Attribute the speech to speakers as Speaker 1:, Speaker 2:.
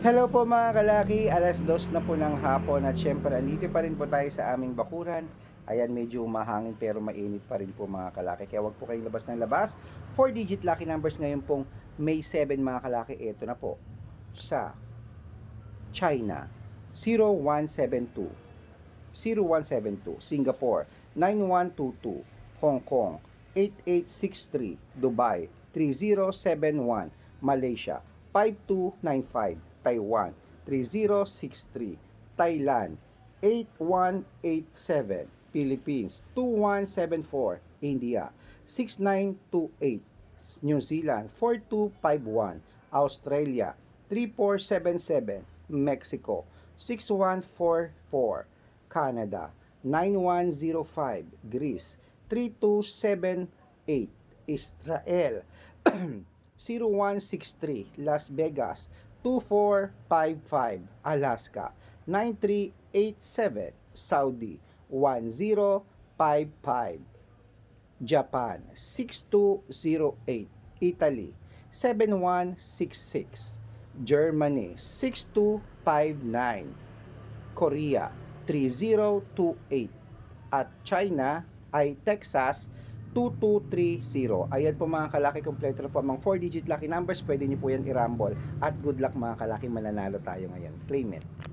Speaker 1: Hello po mga kalaki, alas dos na po ng hapon at syempre andito pa rin po tayo sa aming bakuran. Ayan, medyo mahangin pero mainit pa rin po mga kalaki. Kaya wag po kayong labas ng labas. 4 digit lucky numbers ngayon pong May 7 mga kalaki. Ito na po sa China 0172 0172 Singapore 9122 Hong Kong 8863 Dubai 3071 Malaysia 5295 Taiwan 3063 Thailand 8187 Philippines 2174 India 6928 New Zealand 4251 Australia 3477 Mexico 6144 Canada 9105 Greece 3278 Israel 0163 Las Vegas 2455 Alaska. 9387 Saudi. 1055 Japan. 6208 Italy. 7166 Germany. 6259 Korea. 3028 at China ay Texas 2230. Ayan po mga kalaki, kompleto po ang 4 digit lucky numbers. Pwede niyo po yan i-rumble. At good luck mga kalaki, mananalo tayo ngayon. Claim it.